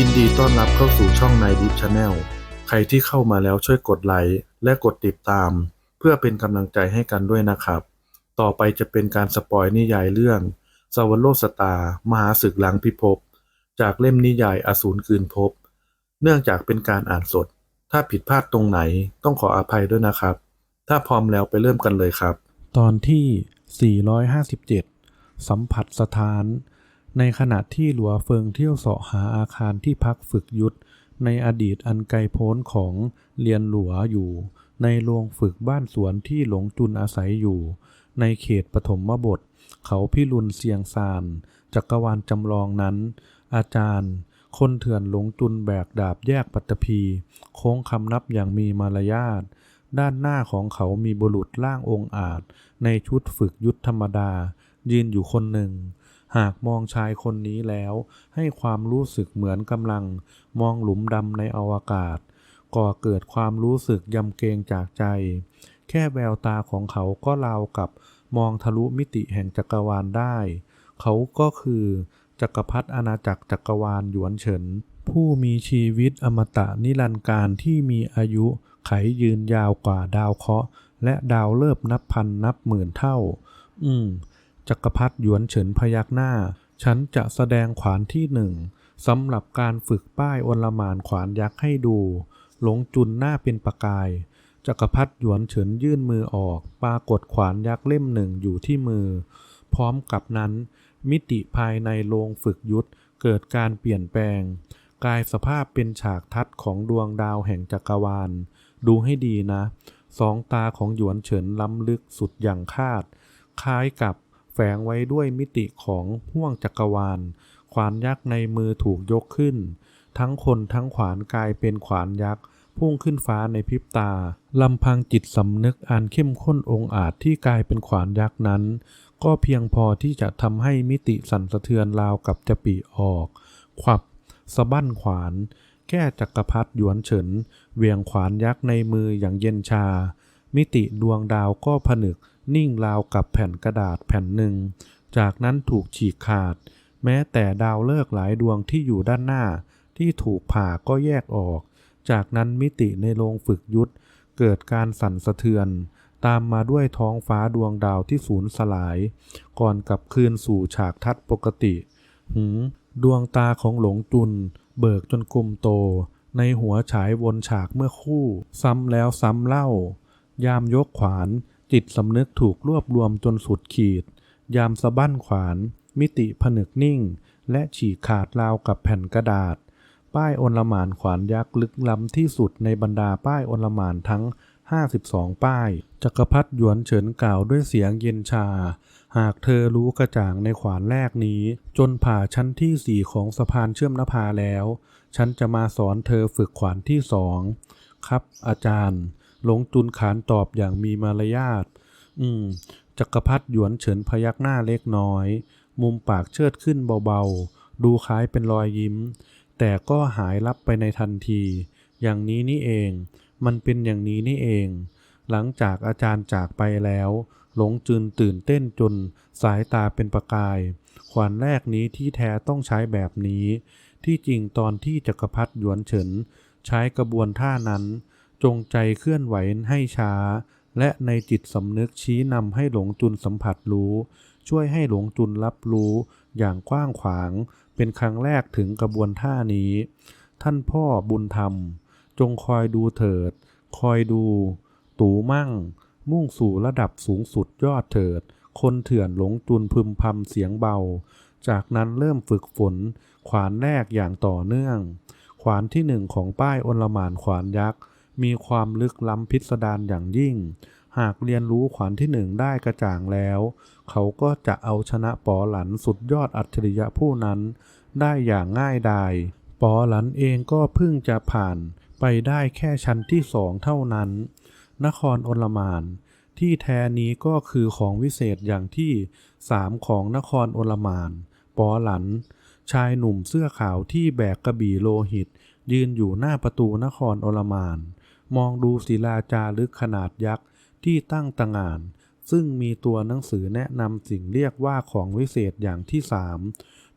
ยินดีต้อนรับเข้าสู่ช่องนายดิฟชาแนลใครที่เข้ามาแล้วช่วยกดไลค์และกดติดตาม เพื่อเป็นกำลังใจให้กันด้วยนะครับ ต่อไปจะเป็นการสปอยนิยายเรื่องสวรรโลสตา มหาศึกหลังพิภพ จากเล่มนิยายอสูรคืนภพ เนื่องจากเป็นการอ่านสด ถ้าผิดพลาดตรงไหนต้องขออภัยด้วยนะครับ ถ้าพร้อมแล้วไปเริ่มกันเลยครับ ตอนที่ 457 สัมผัสสถาน ในขณะที่หลัวเฟิงเที่ยวเสาะหาอาคารที่พักฝึกยุทธในอดีตอันไกลโพ้นของเรียนหลัวอยู่ ในโรงฝึกบ้านสวนที่หลงจุนอาศัยอยู่ ในเขตปฐมบท เขาพิรุณเสียงซานจักรวาลจำลองนั้น อาจารย์ คนเถื่อนหลงจุนแบกดาบแยกปัตตภีโค้งคำนับอย่างมีมารยาทด้านหน้าของเขามีบุรุษร่างองค์อาจ ในชุดฝึกยุทธธรรมดา ยืนอยู่คนหนึ่ง หากมองชายคนนี้แล้ว ให้ความรู้สึกเหมือนกำลังมองหลุมดำในอวกาศ ก่อเกิดความรู้สึกยำเกรงจากใจ แค่แววตาของเขาก็ราวกับมองทะลุมิติแห่งจักรวาลได้ เขาก็คือจักรพรรดิอาณาจักรจักรวาลหยวนเฉิน ผู้มีชีวิตอมตะนิรันดร์การที่มีอายุไขยืนยาวกว่าดาวเคราะห์และดาวเลิบนับพันนับหมื่นเท่า อืม จักรพรรดิหยวนเฉินพยักหน้า ฉันจะแสดงขวานที่หนึ่งสำหรับการฝึกป้ายอลมานขวานยักษ์ให้ดู หลงจุนหน้าเป็นประกาย จักรพรรดิหยวนเฉินยื่นมือออก ปรากฏขวานยักษ์เล่มหนึ่งอยู่ที่มือ พร้อมกับนั้น มิติภายในโรงฝึกยุทธเกิดการเปลี่ยนแปลง กลายสภาพเป็นฉากทัดของดวงดาวแห่งจักรวาล ดูให้ดีนะ สองตาของหยวนเฉินล้ำลึกสุดอย่างคาด คล้ายกับ ฝงไว้ด้วยมิติของห่วงจักรวาล ขวานยักษ์ในมือถูกยกขึ้น ทั้งคนทั้งขวานกลายเป็นขวานยักษ์พุ่งขึ้นฟ้าในพริบตา ลำพังจิตสำนึกอันเข้มข้นองอาจที่กลายเป็นขวานยักษ์นั้น ก็เพียงพอที่จะทำให้มิติสั่นสะเทือนราวกับจะปีออก ขวับสะบั้นขวาน แก้จักรพรรดิหยวนเฉินเวียงขวานยักษ์ในมืออย่างเย็นชา มิติดวงดาวก็ผนึก นิ่งราวกับแผ่นกระดาษแผ่นหนึ่ง จากนั้นถูกฉีกขาด แม้แต่ดาวเลิกหลายดวงที่อยู่ด้านหน้า ที่ถูกผ่าก็แยกออก จากนั้นมิติในโรงฝึกยุทธเกิดการสั่นสะเทือน ตามมาด้วยท้องฟ้าดวงดาวที่สูญสลาย ก่อนกลับคืนสู่ฉากทัดปกติ หืมดวงตาของหลงจุน เบิกจนกลมโต ในหัวฉายวนฉากเมื่อคู่ ซ้ำแล้วซ้ำเล่า ยามยกขวาน จิตสำนึกถูกรวบรวมจนสุดขีด ยามสะบั้นขวาน มิติผนึกนิ่ง และฉีกขาดราวกับแผ่นกระดาษ ป้ายอนลหมานขวานยักษ์ลึกล้ำที่สุดในบรรดาป้ายอนลหมานทั้ง 52 ป้าย จักรพรรดิหยวนเฉินกล่าวด้วยเสียงเย็นชา หากเธอรู้กระจ่างในขวานแรกนี้ จนผ่าชั้นที่สี่ของสะพานเชื่อมนภาแล้ว ฉันจะมาสอนเธอฝึกขวานที่สองครับอาจารย์ หลงจุนขานตอบอย่างมีมารยาท อืม จักรพรรดิหยวนเฉินพยักหน้าเล็กน้อย มุมปากเชิดขึ้นเบาๆ ดูคล้ายเป็นรอยยิ้ม แต่ก็หายลับไปในทันที อย่างนี้นี่เอง มันเป็นอย่างนี้นี่เอง หลังจากอาจารย์จากไปแล้ว หลงจืนตื่นเต้นจนสายตาเป็นประกาย ขวานแรกนี้ที่แท้ต้องใช้แบบนี้ ที่จริงตอนที่จักรพรรดิหยวนเฉิน ใช้กระบวนท่านั้น จงใจเคลื่อนไหวให้ช้า และในจิตสำนึกชี้นำให้หลงจุนสัมผัสรู้ ช่วยให้หลงจุนรับรู้อย่างกว้างขวาง เป็นครั้งแรกถึงกระบวนท่านี้ ท่านพ่อบุญธรรม จงคอยดูเถิด คอยดู ตูมั่ง มุ่งสู่ระดับสูงสุดยอดเถิด คนเถื่อนหลงจุนพึมพำเสียงเบา จากนั้นเริ่มฝึกฝน ขวานแรกอย่างต่อเนื่อง ขวานที่หนึ่งของป้ายอนลหมานขวานยักษ์ มีความลึกล้ำพิสดารอย่างยิ่ง หากเรียนรู้ขวานที่หนึ่งได้กระจ่างแล้ว เขาก็จะเอาชนะปอหลันสุดยอดอัจฉริยะผู้นั้นได้อย่างง่ายดายปอหลันเองก็เพิ่งจะผ่านไปได้แค่ชั้นที่สองเท่านั้น นครอลมาน ที่แท้นี้ก็คือของวิเศษอย่างที่สามของนครโอลมาน ปอหลัน ชายหนุ่มเสื้อขาวที่แบกกระบี่โลหิต ยืนอยู่หน้าประตูนครอลมาน มองดูศิลาจารึกขนาดยักษ์ที่ตั้งตางาน ซึ่งมีตัวหนังสือแนะนำสิ่งเรียกว่าของวิเศษอย่างที่สาม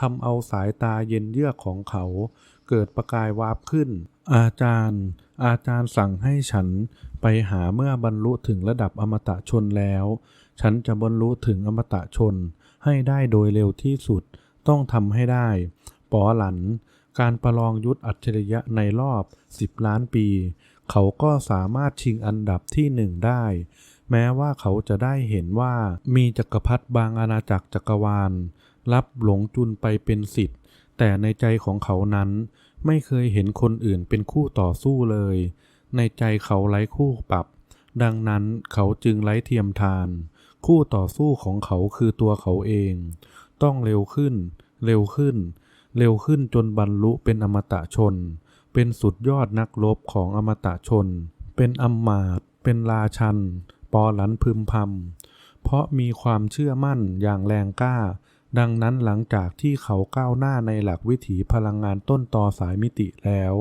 ทำเอาสายตาเย็นเยือกของเขา เกิดประกายวาบขึ้น อาจารย์ อาจารย์สั่งให้ฉันไปหาเมื่อบรรลุถึงระดับอมตะชนแล้ว ฉันจะบรรลุถึงอมตะชนให้ได้โดยเร็วที่สุด ต้องทำให้ได้ ปอหลัน การประลองยุทธอัจฉริยะในรอบ 10 ล้านปี เขาก็สามารถชิงอันดับที่หนึ่งได้ แม้ว่าเขาจะได้เห็นว่ามีจักรพรรดิบางอาณาจักรจักรวาล รับหลงจุนไปเป็นสิทธิ์ แต่ในใจของเขานั้นไม่เคยเห็นคนอื่นเป็นคู่ต่อสู้เลย ในใจเขาไร้คู่ปรับ ดังนั้นเขาจึงไร้เทียมทาน คู่ต่อสู้ของเขาคือตัวเขาเอง ต้องเร็วขึ้น เร็วขึ้น เร็วขึ้นจนบรรลุเป็นอมตะชน เป็นสุดยอดนักรบของอมตะชน เป็นอำมาตเป็นราชัน ปอหลันพึมพำ เพราะมีความเชื่อมั่นอย่างแรงกล้า ดังนั้นหลังจากที่เขาก้าวหน้าในหลักวิถีพลังงานต้นตอสายมิติแล้ว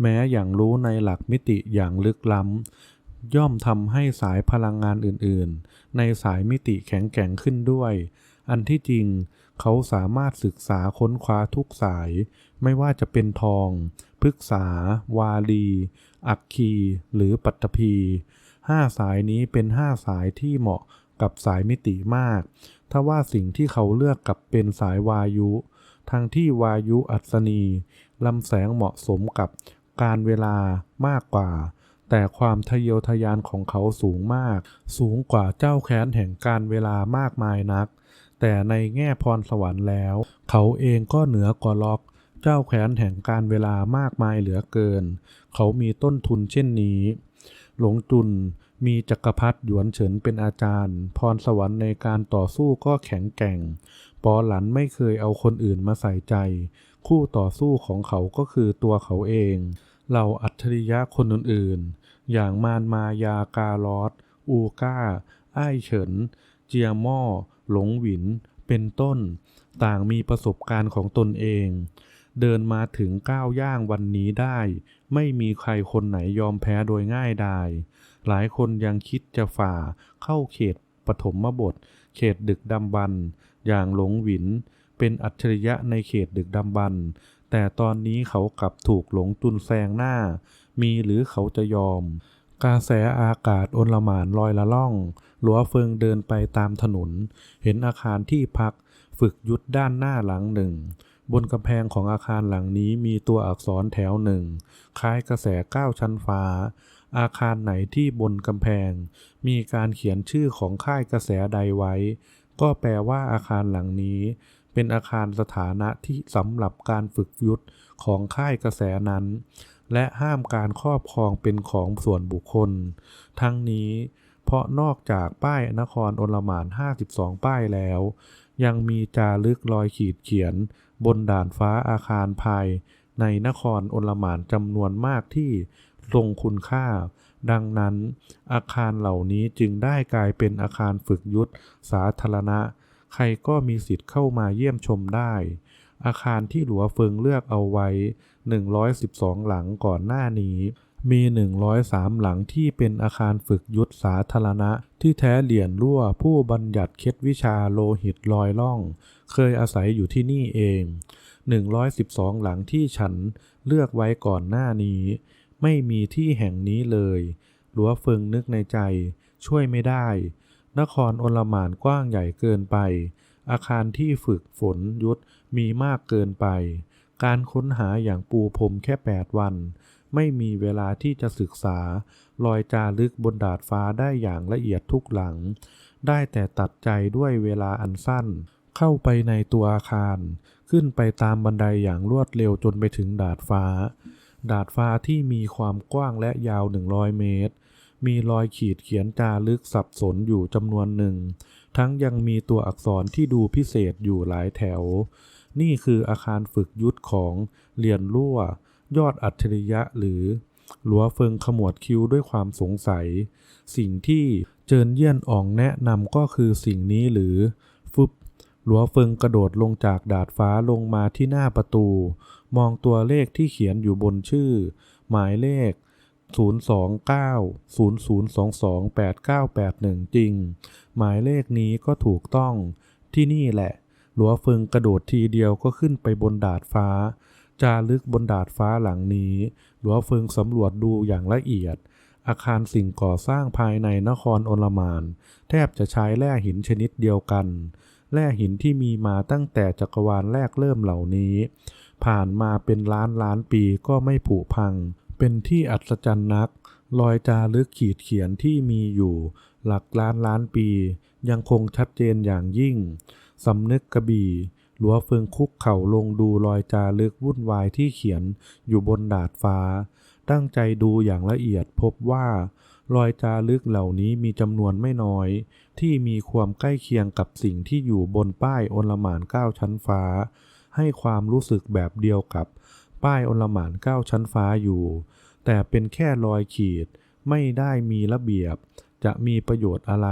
แม้อย่างรู้ในหลักมิติอย่างลึกล้ำ ย่อมทำให้สายพลังงานอื่นๆ ในสายมิติแข็งแกร่งขึ้นด้วย อันที่จริงเขาสามารถศึกษาค้นคว้าทุกสาย ไม่ว่าจะเป็นทอง พฤกษา วาลี อักคี หรือปัตตภีห้าสายนี้เป็นห้าสายที่เหมาะกับสายมิติมาก ถ้าว่าสิ่งที่เขาเลือกกับเป็นสายวายุ ทั้งที่วายุอัศนีลำแสงเหมาะสมกับการเวลามากกว่า แต่ความทะเยอทะยานของเขาสูงมาก สูงกว่าเจ้าแค้นแห่งการเวลามากมายนัก แต่ในแง่พรสวรรค์แล้ว เขาเองก็เหนือกว่าล็อก เจ้าแขวนแห่งการเวลามากมายเหลือเกิน เขามีต้นทุนเช่นนี้ หลงจุนมีจักรพรรดิหยวนเฉินเป็นอาจารย์ พรสวรรค์ในการต่อสู้ก็แข็งแกร่ง ปอหลันไม่เคยเอาคนอื่นมาใส่ใจ คู่ต่อสู้ของเขาก็คือตัวเขาเอง เหล่าอัจฉริยะคนอื่นๆ อย่างมารมายากาลอสอูก้า อ้ายเฉิน เจียม่อ หลงหวิน เป็นต้น ต่างมีประสบการณ์ของตนเอง เดินมาถึงก้าวย่างวันนี้ได้ ไม่มีใครคนไหนยอมแพ้โดยง่ายดายหลายคนยังคิดจะฝ่าเข้าเขตปฐมบท เขตดึกดำบรรอย่างหลงหวิน เป็นอัจฉริยะในเขตดึกดำบรรพ์แต่ตอนนี้เขากลับถูกหลงตุนแซงหน้า มีหรือเขาจะยอมกระแสอากาศอนละหมานลอยละล่อง หลัวเฟิงเดินไปตามถนน เห็นอาคารที่พัก ฝึกยุทธด้านหน้าหลังหนึ่ง บนกำแพงของอาคารหลังนี้มีตัวอักษรแถวหนึ่งคล้ายกระแสก้าวชั้นฟ้า อาคารไหนที่บนกำแพง มีการเขียนชื่อของค่ายกระแสใดไว้ ก็แปลว่าอาคารหลังนี้ เป็นอาคารสถานะที่สำหรับการฝึกยุทธของค่ายกระแสนั้น และห้ามการครอบครองเป็นของส่วนบุคคล ทั้งนี้เพราะนอกจากป้ายนครอลหมาน 52 ป้ายแล้ว ยังมีจารึกรอยขีดเขียน บนด่านฟ้าอาคารภายในนครโอลหมานจำนวนมากที่ทรงคุณค่า ดังนั้น อาคารเหล่านี้จึงได้กลายเป็นอาคารฝึกยุทธสาธารณะ ใครก็มีสิทธิ์เข้ามาเยี่ยมชมได้ อาคารที่หลวงเฟิงเลือกเอาไว้ 112 หลังก่อนหน้านี้ มี 103 หลังที่เป็นอาคารฝึกยุทธสาธารณะ ที่แท้เหรียญรั่วผู้บัญญัติเคล็ดวิชาโลหิตลอยล่อง เคยอาศัยอยู่ที่นี่เอง 112 หลังที่ฉันเลือกไว้ก่อนหน้านี้ ไม่มีที่แห่งนี้เลยหลัวเฟิงนึกในใจ ช่วยไม่ได้ นครโอลหมานกว้างใหญ่เกินไป อาคารที่ฝึกฝนยุทธมีมากเกินไป การค้นหาอย่างปูพรมแค่ 8 วัน ไม่มีเวลาที่จะศึกษารอยจารึกบนดาดฟ้าได้อย่างละเอียดทุกหลัง ได้แต่ตัดใจด้วยเวลาอันสั้น เข้าไปในตัวอาคาร ขึ้นไปตามบันไดอย่างรวดเร็วจนไปถึงดาดฟ้า ดาดฟ้าที่มีความกว้างและยาว 100 เมตร มีรอยขีดเขียนจารึกสับสนอยู่จำนวนหนึ่ง ทั้งยังมีตัวอักษรที่ดูพิเศษอยู่หลายแถว นี่คืออาคารฝึกยุทธของเรียนรั่ว ยอดอัจฉริยะหรือ หลัวเฟิงขมวดคิ้วด้วยความสงสัย สิ่งที่เจินเยี่ยนอ่องแนะนำก็คือสิ่งนี้หรือ ฟึบหลัวเฟิงกระโดดลงจากดาดฟ้าลงมาที่หน้าประตู มองตัวเลขที่เขียนอยู่บนชื่อ หมายเลข 02900228981 จริง หมายเลขนี้ก็ถูกต้องที่นี่แหละ หลัวเฟิงกระโดดทีเดียวก็ขึ้นไปบนดาดฟ้า จารึกบนดาดฟ้าหลังนี้ หลัวเฟิงสำรวจดูอย่างละเอียด อาคารสิ่งก่อสร้างภายในนครโอลมาน แทบจะใช้แร่หินชนิดเดียวกัน แร่หินที่มีมาตั้งแต่จักรวาลแรกเริ่มเหล่านี้ ผ่านมาเป็นล้านล้านปีก็ไม่ผุพัง เป็นที่อัศจรรย์นัก รอยจารึกขีดเขียนที่มีอยู่ หลักล้านล้านปี ยังคงชัดเจนอย่างยิ่งสำนึกกระบี่ หลัวเฟิงคุกเข่าลงดูรอยจารึกวุ่นวายที่เขียนอยู่บนดาดฟ้า ตั้งใจดูอย่างละเอียดพบว่า รอยจารึกเหล่านี้มีจำนวนไม่น้อย ที่มีความใกล้เคียงกับสิ่งที่อยู่บนป้ายอนลหมานเก้าชั้นฟ้า ให้ความรู้สึกแบบเดียวกับ ป้ายอนลหมานเก้าชั้นฟ้าอยู่ แต่เป็นแค่รอยขีด ไม่ได้มีระเบียบ จะมีประโยชน์อะไร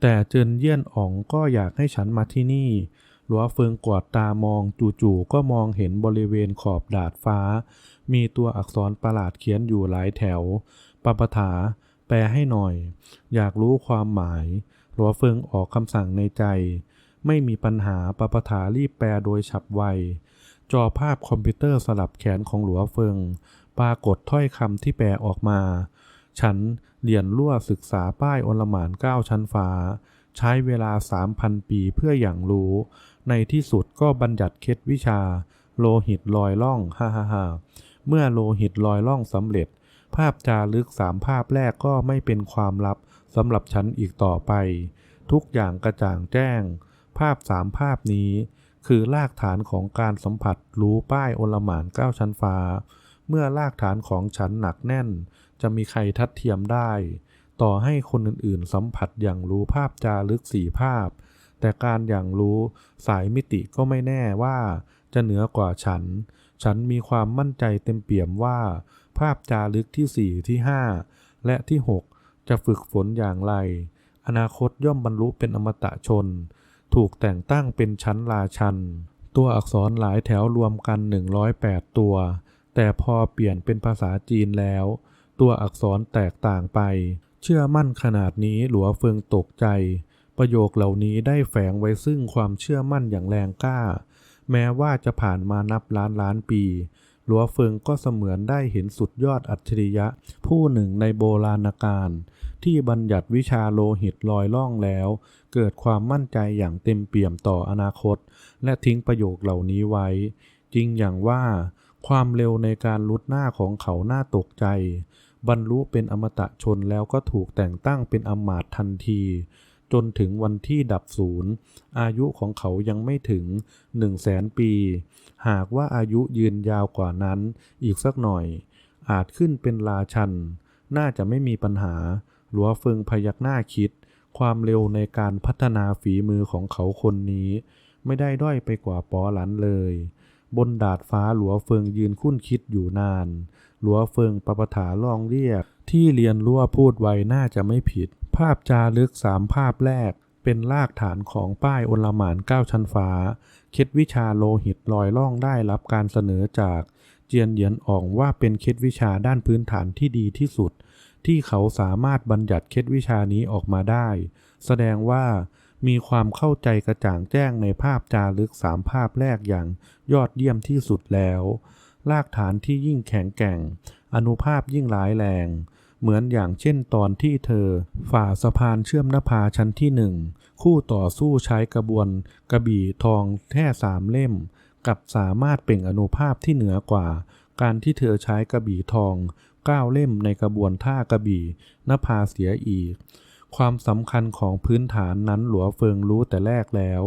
แต่เจินเยี่ยนอ๋องก็อยากให้ฉันมาที่นี่ หลัวเฟิงกวดตามองจู่ๆก็มองเห็นบริเวณขอบดาดฟ้า มีตัวอักษรประหลาดเขียนอยู่หลายแถวปปถา แปลให้หน่อย อยากรู้ความหมาย หลัวเฟิงออกคำสั่งในใจ ไม่มีปัญหาปปถารีบแปลโดยฉับไว จอภาพคอมพิวเตอร์สลับแขนของหลัวเฟิง ปรากฏถ้อยคำที่แปลออกมา ฉันเรียนรั่วศึกษาป้ายอลหมานเก้าชั้นฟ้า ใช้เวลา 3,000 ปีเพื่ออย่างรู้ ในที่สุดก็บัญญัติเคล็ดวิชา โลหิตลอยล่องฮ่าฮ่าฮ่าเมื่อโลหิตลอยล่องสำเร็จ ภาพจารึกสามภาพแรกก็ไม่เป็นความลับสำหรับฉันอีกต่อไป ทุกอย่างกระจ่างแจ้ง ภาพสามภาพนี้ คือรากฐานของการสัมผัสรู้ป้ายอลหมานเก้าชั้นฟ้า เมื่อรากฐานของฉันหนักแน่น จะมีใครทัดเทียมได้ ต่อให้คนอื่นๆ สัมผัสอย่างรู้ภาพจารึกสี่ภาพ แต่การอย่างรู้สายมิติก็ไม่แน่ว่าจะเหนือกว่าฉัน ฉันมีความมั่นใจเต็มเปี่ยมว่า ภาพจารึกที่สี่ที่ห้าและที่หกจะฝึกฝนอย่างไร อนาคตย่อมบรรลุเป็นอมตะชน ถูกแต่งตั้งเป็นชั้นราชัน ตัวอักษรหลายแถวรวมกัน 108 ตัว แต่พอเปลี่ยนเป็นภาษาจีนแล้ว ตัวอักษรแตกต่างไป เชื่อมั่นขนาดนี้หลัวเฟิงตกใจ ประโยคเหล่านี้ได้แฝงไว้ซึ่งความเชื่อมั่นอย่างแรงกล้า แม้ว่าจะผ่านมานับล้านล้านปีหลัวเฟิงก็เสมือนได้เห็นสุดยอดอัจฉริยะ ผู้หนึ่งในโบราณกาลที่บัญญัติวิชาโลหิตลอยล่องแล้ว เกิดความมั่นใจอย่างเต็มเปี่ยมต่ออนาคต และทิ้งประโยคเหล่านี้ไว้ จริงอย่างว่า ความเร็วในการลุดหน้าของเขาน่าตกใจ บรรลุเป็นอมตะชนแล้วก็ถูกแต่งตั้งเป็นอมาตทันที จนถึงวันที่ดับศูนย์อายุของเขายังไม่ถึงหนึ่งแสนปี หากว่าอายุยืนยาวกว่านั้นอีกสักหน่อย อาจขึ้นเป็นราชัน น่าจะไม่มีปัญหา หลัวเฟิงพยักหน้าคิด ความเร็วในการพัฒนาฝีมือของเขาคนนี้ ไม่ได้ด้อยไปกว่าปอหลันเลย บนดาดฟ้าหลัวเฟิงยืนคุ้นคิดอยู่นาน หลัวเฟิงปปถาลองเรียก ที่เรียนรั่วพูดไว้น่าจะไม่ผิด ภาพจารึกสามภาพแรก เป็นรากฐานของป้ายอนลหมานเก้าชั้นฟ้าเคล็ดวิชาโลหิตลอยล่องได้รับการเสนอจาก เจียนเหยียนอ่องว่าเป็นเคล็ดวิชาด้านพื้นฐานที่ดีที่สุด ที่เขาสามารถบัญญัติเคล็ดวิชานี้ออกมาได้ แสดงว่ามีความเข้าใจกระจ่างแจ้งในภาพจารึกสามภาพแรกอย่างยอดเยี่ยมที่สุดแล้ว รากฐานที่ยิ่งแข็งแกร่ง อนุภาพยิ่งร้ายแรง เหมือนอย่างเช่นตอนที่เธอ ฝ่าสะพานเชื่อมนภาชั้นที่หนึ่งคู่ต่อสู้ใช้กระบวนกระบี่ทองแค่สามเล่ม กับสามารถเปล่งอนุภาพที่เหนือกว่า การที่เธอใช้กระบี่ทองเก้าเล่มในกระบวนท่ากระบี่นภาเสียอีก ความสำคัญของพื้นฐานนั้นหลัวเฟิงรู้แต่แรกแล้ว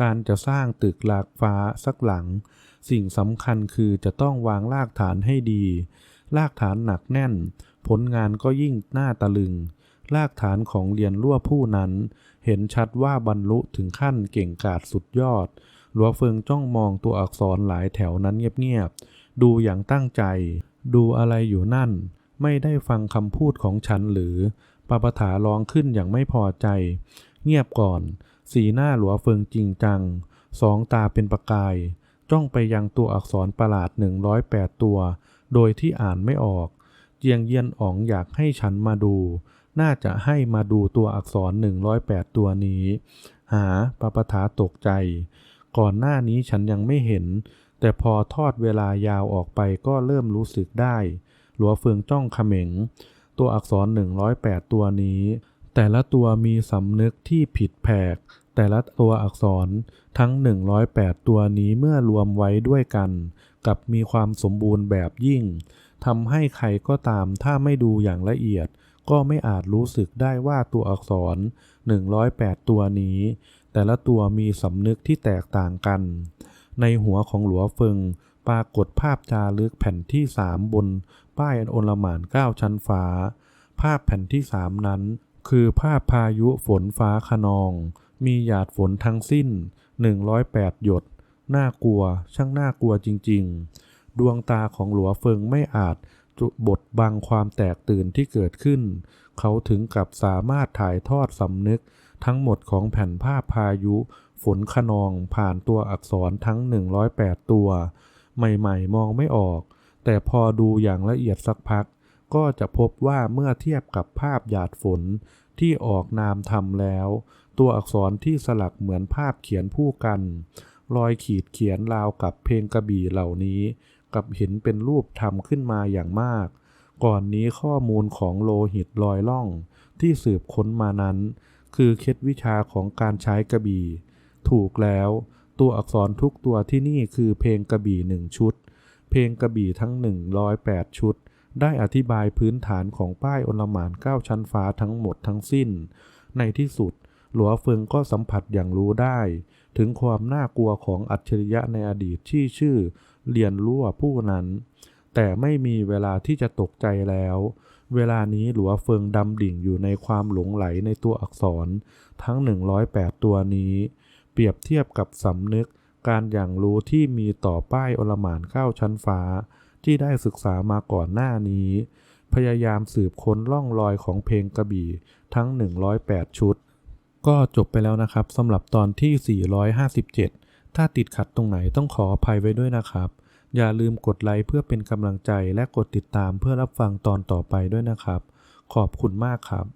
การจะสร้างตึกหลากฟ้าสักหลัง สิ่งสำคัญคือจะต้องวางรากฐานให้ดี รากฐานหนักแน่น ผลงานก็ยิ่งน่าตะลึง รากฐานของเรียนรั่วผู้นั้น เห็นชัดว่าบรรลุถึงขั้นเก่งกาจสุดยอด หลัวเฟิงจ้องมองตัวอักษรหลายแถวนั้นเงียบๆ ดูอย่างตั้งใจ ดูอะไรอยู่นั่น ไม่ได้ฟังคำพูดของฉันหรือปาปถาร้องขึ้นอย่างไม่พอใจ เงียบก่อน สีหน้าหลัวเฟิงจริงจัง สองตาเป็นประกาย จ้องไปยังตัวอักษรประหลาด 108 ตัว โดยที่อ่านไม่ออก เจียงเยียนอ๋องอยากให้ฉันมาดู น่าจะให้มาดูตัวอักษร 108 ตัวนี้ หาปาปถาตกใจ ก่อนหน้านี้ฉันยังไม่เห็น แต่พอทอดเวลายาวออกไปก็เริ่มรู้สึกได้ หลัวเฟืองจ้องเขม็ง ตัวอักษร 108 ตัวนี้ แต่ละตัวมีสำนึกที่ผิดแผก แต่ละตัวอักษรทั้ง 108 ตัวนี้เมื่อรวมไว้ด้วยกัน กับมีความสมบูรณ์แบบยิ่งทำให้ใครก็ตามถ้าไม่ดูอย่างละเอียด ก็ไม่อาจรู้สึกได้ว่าตัวอักษร 108 ตัวนี้ แต่ละตัวมีสำนึกที่แตกต่างกัน ในหัวของหลัวเฟิงปรากฏภาพจารึกแผ่นที่สามบน ป้ายอันโอลหมานเก้าชั้นฟ้า ภาพแผ่นที่สามนั้น คือภาพพายุฝนฟ้าขนอง มีหยาดฝนทั้งสิ้น 108 หยด น่ากลัว ช่างน่ากลัวจริง ๆ ดวงตาของหลัวเฟิงไม่อาจบดบังความแตกตื่นที่เกิดขึ้น เขาถึงกับสามารถถ่ายทอดสำนึก ทั้งหมดของแผ่นภาพพายุ ฝนขนองผ่านตัวอักษรทั้ง 108 ตัว ใหม่ๆ มองไม่ออก แต่พอดูอย่างละเอียดสักพัก ก็จะพบว่าเมื่อเทียบกับภาพหยาดฝนที่ออกนามทำแล้ว ตัวอักษรที่สลักเหมือนภาพเขียนผู้กัน รอยขีดเขียนราวกับเพลงกระบี่เหล่านี้ กับเห็นเป็นรูปทำขึ้นมาอย่างมาก ก่อนนี้ข้อมูลของโลหิตลอยล่อง ที่สืบค้นมานั้น คือเคล็ดวิชาของการใช้กระบี่ ถูกแล้ว ตัวอักษรทุกตัวที่นี่คือเพลงกระบี่หนึ่งชุด เพลงกระบี่ทั้ง 108 ชุด ได้อธิบายพื้นฐานของป้ายอลหมานเก้าชั้นฟ้าทั้งหมดทั้งสิ้น ในที่สุด หลัวเฟิงก็สัมผัสอย่างรู้ได้ ถึงความน่ากลัวของอัจฉริยะในอดีตที่ชื่อเรียนรั่วผู้นั้น แต่ไม่มีเวลาที่จะตกใจแล้ว เวลานี้หลัวเฟิงดำดิ่งอยู่ในความหลงไหลในตัวอักษร ทั้ง 108 ตัวนี้ เปรียบเทียบกับสำนึกการอย่างรู้ที่มีต่อป้ายอลหมานเก้าชั้นฟ้า ที่ได้ศึกษามาก่อนหน้านี้ พยายามสืบค้นล่องรอยของเพลงกระบี่ทั้ง 108 ชุด ก็จบไปแล้วนะครับสำหรับตอนที่ 457 ถ้าติดขัดตรงไหนต้องขออภัยไว้ด้วยนะครับ อย่าลืมกดไลค์เพื่อเป็นกำลังใจและกดติดตามเพื่อรับฟังตอนต่อไปด้วยนะครับ ขอบคุณมากครับ